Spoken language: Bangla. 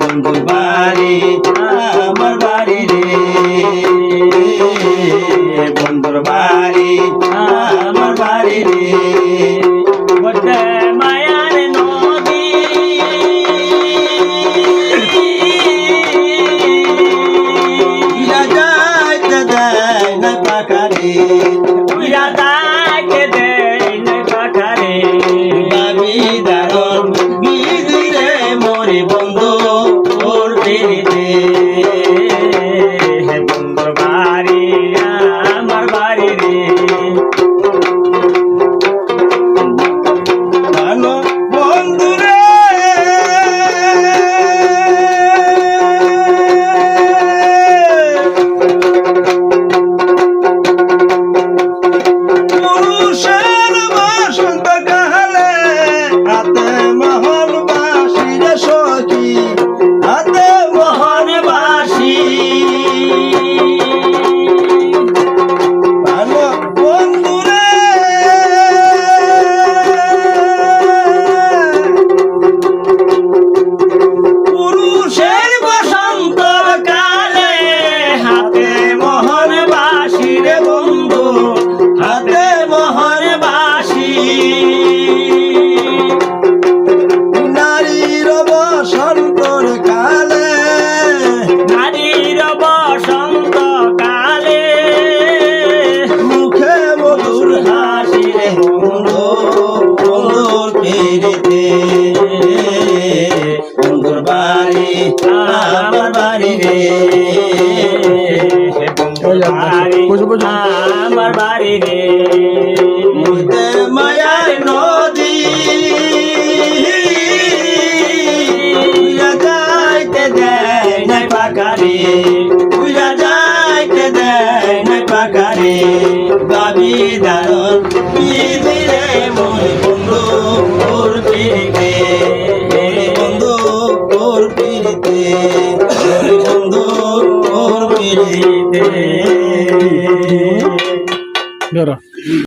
বন্ধুর বাড়ি, আমার বাড়ি রে। বন্ধুর বাড়ি, আমার বাড়ি রে। মায়ার নদী। যাইতে দেয় না পাখারে উইরা আমার বাড়ি রে। আমার বাড়ি রে। মায়ার নদী। যাইতে দেয় নাই পাকারে। উইরা যাইতে দেয় নাই পাকারে। গাবি দারণ